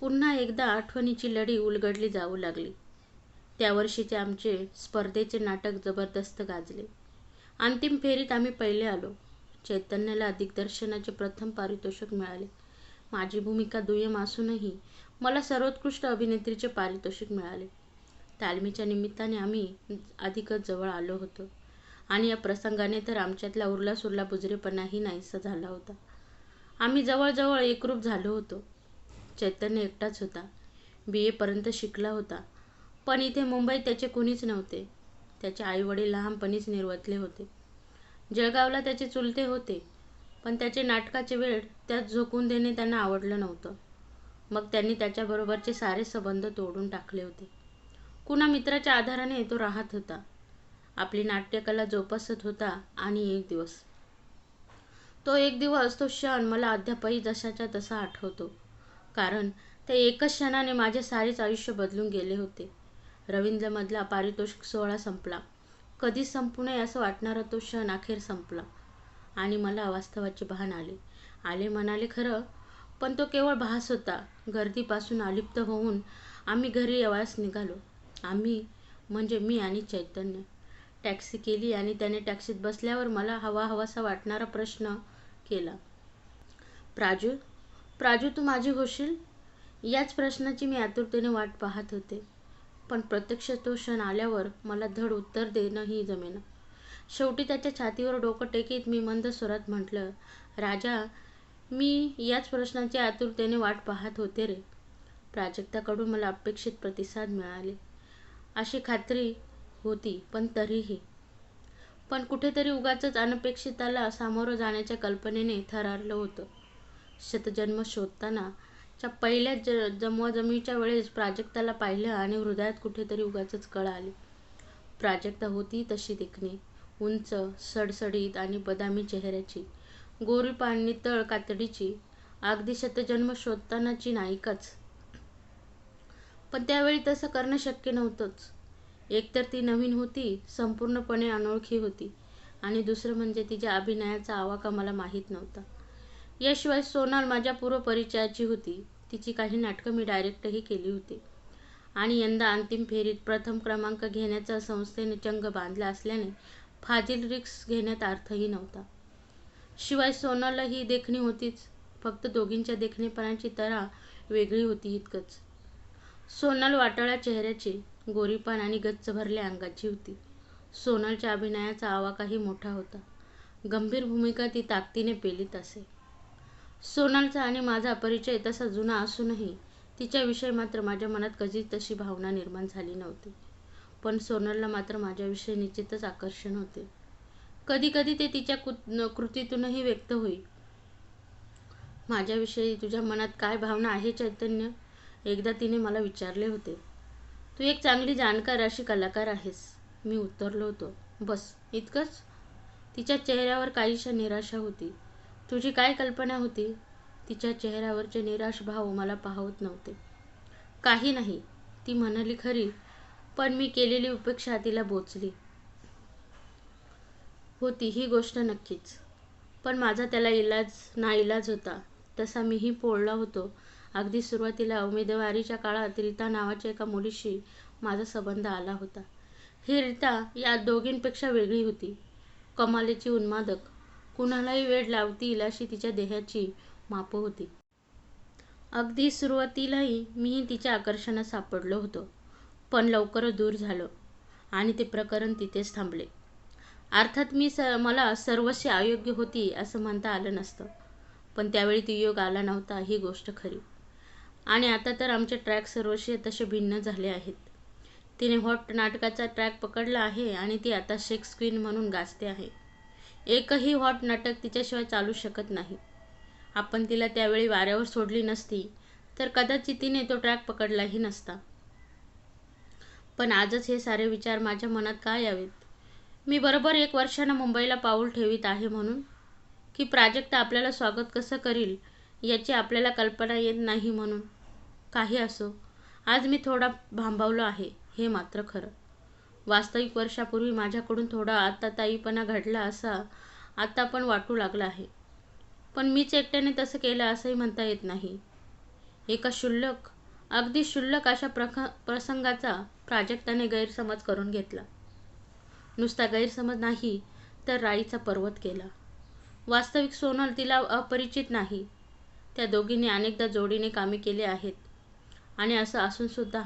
पुन्हा एकदा आठवणीची लढी उलगडली जाऊ लागली. त्या वर्षीचे आमचे स्पर्धेचे नाटक जबरदस्त गाजले. अंतिम फेरीत आम्ही पहिले आलो. चैतन्याला दिग्दर्शनाचे प्रथम पारितोषिक मिळाले. माझी भूमिका दुय्यम असूनही मला सर्वोत्कृष्ट अभिनेत्रीचे पारितोषिक मिळाले. तालमीच्या निमित्ताने आम्ही अधिकच जवळ आलो होतो. आणि या प्रसंगाने तर आमच्यातला उरला सुरला बुजरेपणाही नाहीसा झाला होता. आम्ही जवळजवळ एकरूप झालो होतो. चैतन्य एकटाच होता. बी एपर्यंत शिकला होता. पण इथे मुंबईत त्याचे कुणीच नव्हते. त्याचे आईवडील लहानपणीच निर्वतले होते. जळगावला त्याचे चुलते होते. पण त्याचे नाटकाचे वेळ त्यात झोकून देणे त्यांना आवडलं नव्हतं. मग त्यांनी त्याच्याबरोबरचे सारे संबंध तोडून टाकले होते. कुणा मित्राच्या आधाराने तो राहत होता. आपली नाट्यकला जोपासत होता आणि एक दिवस. तो एक दिवस तो क्षण मला अद्यापही जशाच्या तसा आठवतो. कारण ते एकच क्षणाने माझे सारेच आयुष्य बदलून गेले होते. रवींद्रमधला पारितोषिक सोहळा संपला. कधीच संपू नये असं वाटणारा तो क्षण अखेर संपला. आणि मला वास्तवाचे भान आले. आले म्हणाले खरं पण तो केवळ भास होता. गर्दीपासून अलिप्त होऊन आम्ही घरी येवास निघालो. आम्ही म्हणजे मी आणि चैतन्य. टॅक्सी केली आणि त्याने टॅक्सीत बसल्यावर मला हवा हवासा वाटणारा प्रश्न केला. प्राजू प्राजू तू माझी होशील? याच प्रश्नाची मी आतुरतेने वाट पाहत होते. पण प्रत्यक्ष तो क्षण आल्यावर मला धड उत्तर देणंही जमेना. शेवटी त्याच्या छातीवर डोकं टेकीत मी मंद स्वरात म्हटलं राजा मी याच प्रश्नाची आतुरतेने वाट पाहत होते रे. प्राजक्ताकडून मला अपेक्षित प्रतिसाद मिळाले. अशी खात्री होती पण तरीही. पण कुठेतरी उगाच अनपेक्षिताला सामोरं जाण्याच्या कल्पनेने थरारलं होतं. शतजन्म शोधताना च्या पहिल्या ज जमवाजमीच्या वेळेस प्राजक्ताला पाहिलं आणि हृदयात कुठेतरी उगाच कळ आली. प्राजक्ता होती तशी देखणी. उंच सडसडीत आणि बदामी चेहऱ्याची. गोरूपांनी तळ कातडीची. अगदी शतजन्म शोधतानाची नायिकाच पण त्यावेळी तसं करणं शक्य नव्हतंच. एकतर ती नवीन होती संपूर्णपणे अनोळखी होती. आणि दुसरं म्हणजे तिच्या अभिनयाचा आवाका मला माहीत नव्हता. याशिवाय सोनाल माझ्या पूर्वपरिचयाची होती. तिची काही नाटकं मी डायरेक्टही केली होती. आणि यंदा अंतिम फेरीत प्रथम क्रमांक घेण्याचा संस्थेने चंग बांधला असल्याने फाजील रिक्स घेण्यात अर्थही नव्हता. शिवाय सोनालला ही देखणी होतीच. फक्त दोघींच्या देखणेपणाची तरा वेगळी होती इतकंच. सोनल वाटळ्या चेहऱ्याची गोरीपान आणि गच्च भरल्या अंगाची होती. सोनलच्या अभिनयाचा आवाकाही मोठा होता. गंभीर भूमिका ती ताकदीने पेलीत असे. सोनलचा आणि माझा परिचय तसा जुना असूनही तिच्याविषयी मात्र माझ्या मनात कधीच तशी भावना निर्माण झाली नव्हती. पण सोनलला मात्र माझ्याविषयी निश्चितच आकर्षण होते. कधीकधी ते तिच्या कृतीतूनही व्यक्त होई माझ्याविषयी तुझ्या मनात काय भावना आहे चैतन्य? एकदा तिने मला विचारले होते. तू एक चांगली जाणकार अशी कलाकार आहेस. मी उत्तरलो होतो. बस इतकंच? तिच्या चेहऱ्यावर काहीशा निराशा होती. तुझी काय कल्पना होती? तिच्या चेहऱ्यावरचे निराश भाव मला पाहत नव्हते. काही नाही ती म्हणाली खरी पण मी केलेली उपेक्षा तिला बोचली. होती ही गोष्ट नक्कीच. पण माझा त्याला इलाज ना इलाज होता. तसा मीही पोळला होतो. अगदी सुरुवातीला उमेदवारीच्या काळात रीता नावाच्या एका मुलीशी माझा संबंध आला होता. ही रीता या दोघींपेक्षा वेगळी होती. कमालीची उन्मादक. कुणालाही वेळ लावतील अशी तिच्या देहाची मापं होती. अगदी सुरुवातीलाही मीही तिच्या आकर्षणात सापडलो होतो पण लवकरच दूर झालो आणि ते प्रकरण तिथेच थांबले. अर्थात मी स मला सर्वस्वी अयोग्य होती असं म्हणता आलं नसतं पण त्यावेळी ती योग आला नव्हता ही गोष्ट खरी. आणि आता तर आमचे ट्रॅक सर्वस्वी तसे भिन्न झाले आहेत. तिने हॉट नाटकाचा ट्रॅक पकडला आहे आणि ती आता शेक्स क्वीन म्हणून गाजते आहे. एकही हॉट नाटक तिच्याशिवाय चालू शकत नाही. आपण तिला त्यावेळी वाऱ्यावर सोडली नसती तर कदाचित तिने तो ट्रॅक पकडलाही नसता. पण आजच हे सारे विचार माझ्या मनात का यावेत? मी बरोबर एक वर्षानं मुंबईला पाऊल ठेवीत आहे म्हणून की प्राजक्ता आपल्याला स्वागत कसं करील याची आपल्याला कल्पना येत नाही म्हणून. काही असो आज मी थोडा भांबावलो आहे हे मात्र खरं. वास्तविक वर्षापूर्वी माझ्याकडून थोडा आत्ताताईपणा घडला असा आत्ता पण वाटू लागला आहे. पण मीच एकट्याने तसं केलं असंही म्हणता येत नाही. एका क्षुल्लक अगदी क्षुल्लक अशा प्रख प्रसंगाचा प्राजक्ताने गैरसमज करून घेतला. नुसता गैरसमज नाही तर राईचा पर्वत केला. वास्तविक सोनल तिला अपरिचित नाही. त्या दोघींनी अनेकदा जोडीने कामे केली आहेत. आणि असं असूनसुद्धा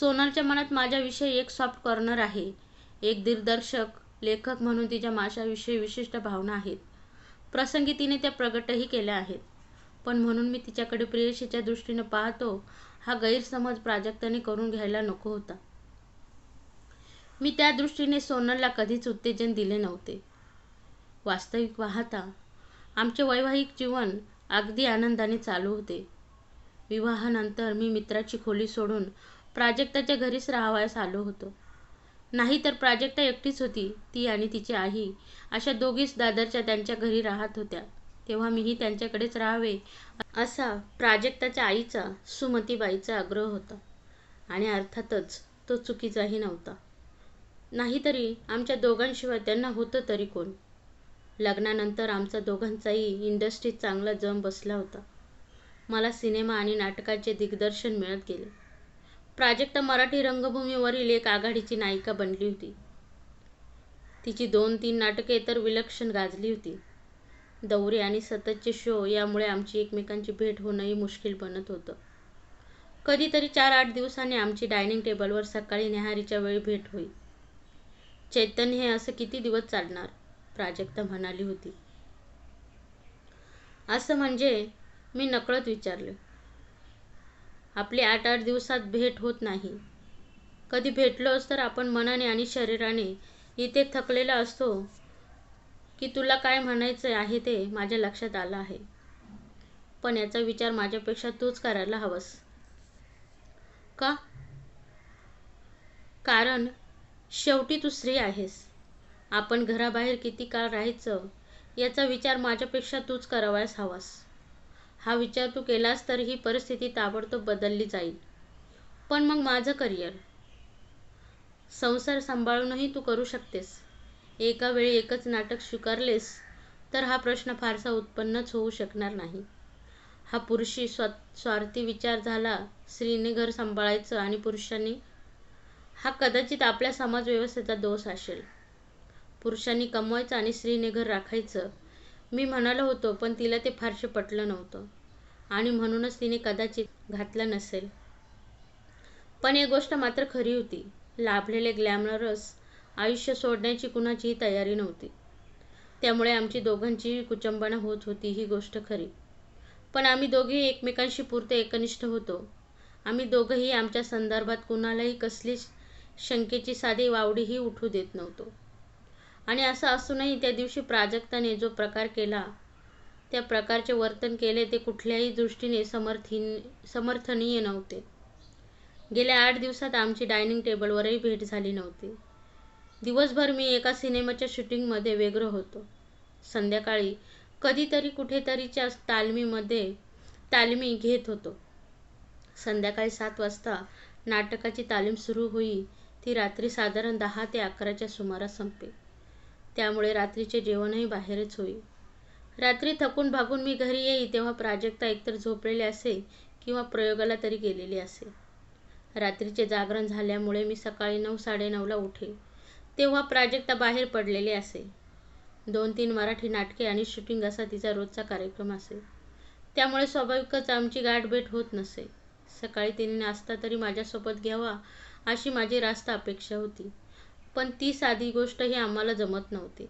सोनलच्या मनात माझ्याविषयी एक सॉफ्ट कॉर्नर आहे. एक दिग्दर्शक लेखक म्हणून तिच्या माझ्याविषयी विशिष्ट भावना आहेत. प्रसंगी तिने त्या प्रगटही केल्या आहेत. पण म्हणून मी तिच्याकडे प्रेयशीच्या दृष्टीनं पाहतो हा गैरसमज प्राजक्ताने करून घ्यायला नको होता. मी त्या दृष्टीने सोनलला कधीच उत्तेजन दिले नव्हते. वास्तविक पाहता आमचे वैवाहिक जीवन अगदी आनंदाने चालू होते. विवाहानंतर मी मित्राची खोली सोडून प्राजक्ताच्या घरीच राहावयास आलो होतो. नाही तर प्राजक्ता एकटीच होती ती आणि तिची आई. अशा दोघीच दादरच्या त्यांच्या घरी राहत होत्या. तेव्हा मीही त्यांच्याकडेच राहावे असा प्राजक्ताच्या आईचा सुमतीबाईचा आग्रह होता. आणि अर्थातच तो चुकीचाही नव्हता. नाहीतरी आमच्या दोघांशिवाय त्यांना होतं तरी कोण? लग्नानंतर आमचा दोघांचाही इंडस्ट्रीत चांगला जम बसला होता. मला सिनेमा आणि नाटकाचे दिग्दर्शन मिळत गेले. प्राजक्ता मराठी रंगभूमीवरील एक आघाडीची नायिका बनली होती. तिची दोन तीन नाटके तर विलक्षण गाजली होती. दौरे आणि सततचे शो यामुळे आमची एकमेकांची भेट होणंही मुश्किल बनत होतं. कधीतरी चार आठ दिवसांनी आमची डायनिंग टेबलवर सकाळी न्याहारीच्या वेळी भेट होई. चैतन्य हे असं किती दिवस चालणार? प्राजक्ता म्हणाली होती. असं म्हणजे मी नकळत विचारले. आपली आठ आठ दिवसात भेट होत नाही. कधी भेटलोच तर आपण मनाने आणि शरीराने इथे थकलेला असतो की तुला काय म्हणायचं आहे ते माझ्या लक्षात आलं आहे. पण याचा विचार माझ्यापेक्षा तूच करायला हवंस. का? कारण शेवटी तू स्त्री आहेस. आपण घराबाहेर किती काळ राहायचं याचा विचार माझ्यापेक्षा तूच करावयास हवास. हा विचार तू केलास तर ही परिस्थिती ताबडतोब बदलली जाईल. पण मग माझं करिअर संसार सांभाळूनही तू करू शकतेस. एका वेळी एकच नाटक स्वीकारलेस तर हा प्रश्न फारसा उत्पन्नच होऊ शकणार नाही. हा पुरुषी स्वा स्वार्थी विचार झाला स्त्रीने घर सांभाळायचं आणि पुरुषांनी? हा कदाचित आपल्या समाजव्यवस्थेचा दोष असेल. पुरुषांनी कमवायचं आणि स्त्रीने घर राखायचं. मी म्हणालो होतो पण तिला ते फारसे पटलं नव्हतं. आणि म्हणूनच तिने कदाचित घातलं नसेल. पण एक गोष्ट मात्र खरी होती लाभलेले ग्लॅमरस आयुष्य सोडण्याची कुणाचीही तयारी नव्हती. त्यामुळे आमची दोघांचीही कुचंबना होत होती ही गोष्ट खरी. पण आम्ही दोघेही एकमेकांशी पुरते एकनिष्ठ होतो. आम्ही दोघंही आमच्या संदर्भात कुणालाही कसलीच शंकेची साधी वावडीही उठू देत नव्हतो. आणि असं असूनही त्या दिवशी प्राजक्ताने जो प्रकार केला त्या प्रकारचे वर्तन केले ते कुठल्याही दृष्टीने समर्थिन समर्थनीय नव्हते. गेल्या आठ दिवसात आमची डायनिंग टेबलवरही भेट झाली नव्हती. दिवसभर मी एका सिनेमाच्या शूटिंगमध्ये वेगळं होतो. संध्याकाळी कधीतरी कुठेतरीच्या तालमीमध्ये तालमी घेत होतो. संध्याकाळी सात वाजता नाटकाची तालीम सुरू होई ती रात्री साधारण दहा ते अकराच्या सुमारास संपे त्यामुळे रात्रीचे जेवणही बाहेरच होई रात्री थकून भागून मी घरी येई तेव्हा प्राजक्ता एकतर झोपलेली असे किंवा प्रयोगाला तरी गेलेली असे. रात्रीचे जागरण झाल्यामुळे मी सकाळी नऊ साडेनऊला उठे. तेव्हा प्राजक्ता बाहेर पडलेली असे. दोन तीन मराठी नाटके आणि शूटिंग असा तिचा रोजचा कार्यक्रम असे. त्यामुळे स्वाभाविकच आमची गाठभेट होत नसे. सकाळी तिने नाश्ता तरी माझ्यासोबत घ्यावा अशी माझी रास्त अपेक्षा होती. पण ती साधी गोष्टही आम्हाला जमत नव्हती.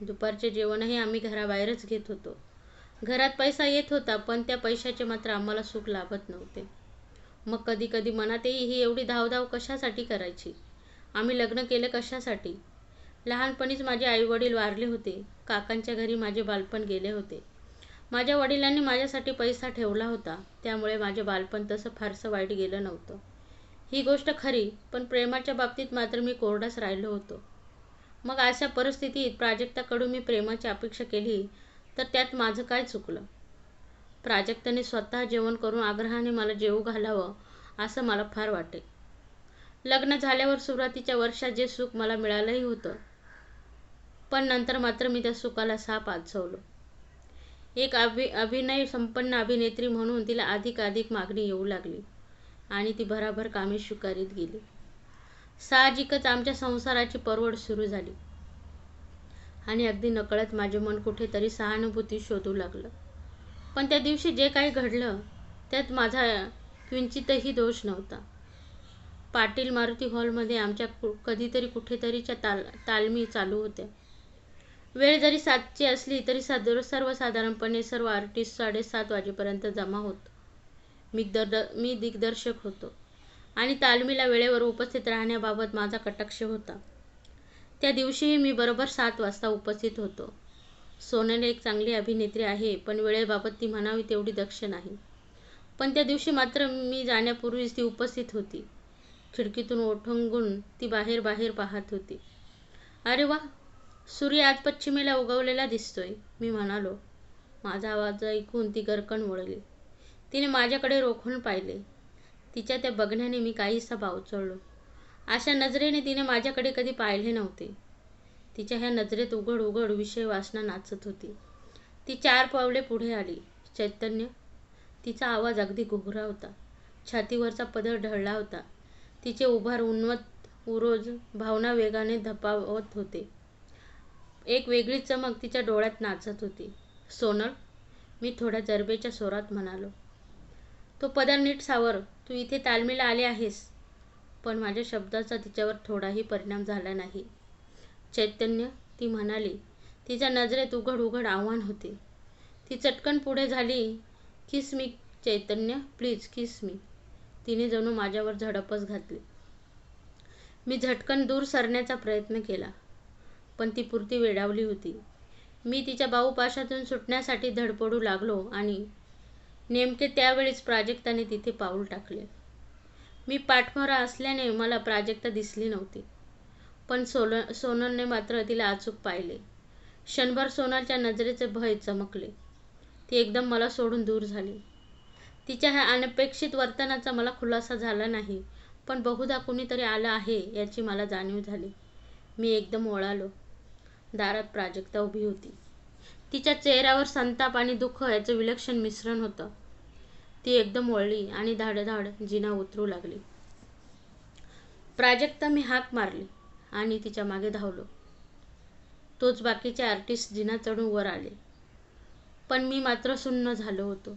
दुपारचे जेवणही आम्ही घराबाहेरच घेत होतो. घरात पैसा येत होता पण त्या पैशाचे मात्र आम्हाला सुख लाभत नव्हते. मग कधी कधी मनातही ही एवढी धावधाव कशासाठी करायची? आम्ही लग्न केलं कशासाठी? लहानपणीच माझे आईवडील वारले होते. काकांच्या घरी माझे बालपण गेले होते. माझ्या वडिलांनी माझ्यासाठी पैसा ठेवला होता. त्यामुळे माझे बालपण तसं फारसं वाईट गेलं नव्हतं. ही गोष्ट खरी पण प्रेमाच्या बाबतीत मात्र मी कोरडाच राहिलो होतो. मग अशा परिस्थितीत प्राजक्ताकडून मी प्रेमाची अपेक्षा केली तर त्यात माझं काय चुकलं? प्राजक्ताने स्वतः जेवण करून आग्रहाने मला जेवू घालावं असं मला फार वाटे. लग्न झाल्यावर सुरुवातीच्या वर्षात जे सुख मला मिळालंही होतं पण नंतर मात्र मी त्या सुखाला साप आजवलो एक अभि अभिनय संपन्न अभिनेत्री म्हणून तिला अधिक अधिक मागणी येऊ लागली. आणि ती भराभर कामे स्वीकारीत गेली. साहजिकच आमच्या संसाराची परवड सुरू झाली. आणि अगदी नकळत माझे मन कुठेतरी सहानुभूती शोधू लागलं. पण त्या दिवशी जे काही घडलं त्यात माझा किंचितही दोष नव्हता. पाटील मारुती हॉलमध्ये आमच्या कु कधीतरी कुठेतरीच्या ताल तालमी चालू होत्या. वेळ जरी सातची असली तरी साद सर्वसाधारणपणे सर्व आर्टिस्ट साडेसात वाजेपर्यंत जमा होत मी दर मी दिग्दर्शक होतो. आणि तालमीला वेळेवर उपस्थित राहण्याबाबत माझा कटाक्ष होता. त्या दिवशीही मी बरोबर सात वाजता उपस्थित होतो. सोनल एक चांगली अभिनेत्री आहे पण वेळेबाबत ती म्हणावी तेवढी दक्ष नाही. पण त्या दिवशी मात्र मी जाण्यापूर्वीच ती उपस्थित होती. खिडकीतून ओठंगून ती बाहेर बाहेर पाहत होती. अरे वा! सूर्य आज पश्चिमेला उगवलेला दिसतोय मी म्हणालो. माझा आवाज ऐकून ती गरकण वळली तिने माझ्याकडे रोखून पाहिले. तिच्या त्या बघण्याने मी काहीसा बावचळलो अशा नजरेने तिने माझ्याकडे कधी पाहिले नव्हते. तिच्या ह्या नजरेत उघड उघड विषय वासना नाचत होती. ती चार पावले पुढे आली. चैतन्य तिचा आवाज अगदी घुगरा होता. छातीवरचा पदर ढळला होता. तिचे उभार उन्वत उरोज भावना वेगाने धपावत होते. एक वेगळी चमक तिच्या डोळ्यात नाचत होती. सोनल मी थोड्या जरबेच्या स्वरात म्हणालो तो पदर नीट सावर तू इथे तालमीला आले आहेस. पण माझ्या शब्दाचा तिच्यावर थोडाही परिणाम झाला नाही. चैतन्य ती म्हणाली तिच्या नजरेत उघड उघड आव्हान होते. ती चटकन पुढे झाली किस मी चैतन्य? प्लीज किस मी? तिने जणू माझ्यावर झडपच घातली. मी झटकन दूर सरण्याचा प्रयत्न केला पण ती पुरती वेडावली होती. मी तिच्या बाऊपाशातून सुटण्यासाठी धडपडू लागलो आणि नेमके त्यावेळीच प्राजक्ताने तिथे पाऊल टाकले. मी पाठमोरा असल्याने मला प्राजक्ता दिसली नव्हती. पण सोन सोनलने मात्र तिला अचूक पाहिले. क्षणभर सोनलच्या नजरेचे भय चमकले. ती एकदम मला सोडून दूर झाली. तिच्या ह्या अनपेक्षित वर्तनाचा मला खुलासा झाला नाही पण बहुधा कुणीतरी आलं आहे याची मला जाणीव झाली. मी एकदम ओळालो. दारात प्राजक्ता उभी होती. तिच्या चेहऱ्यावर संताप आणि दुःख याचं विलक्षण मिश्रण होतं. ती एकदम वळली आणि धाडधाड जिना उतरू लागली. प्राजक्ता मी हाक मारली आणि तिच्यामागे धावलो. तोच बाकीचे आर्टिस्ट जिना चढून वर आले. पण मी मात्र सुन्न झालो होतो.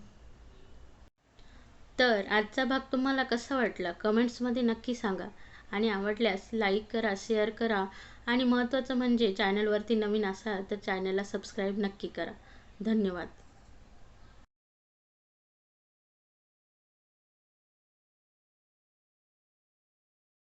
तर आजचा भाग तुम्हाला कसा वाटला? कमेंट्समध्ये नक्की सांगा आणि आवडल्यास लाईक करा शेअर करा आणि महत्त्वाचं म्हणजे चॅनलवरती नवीन असाल तर चॅनलला सबस्क्राईब नक्की करा. धन्यवाद.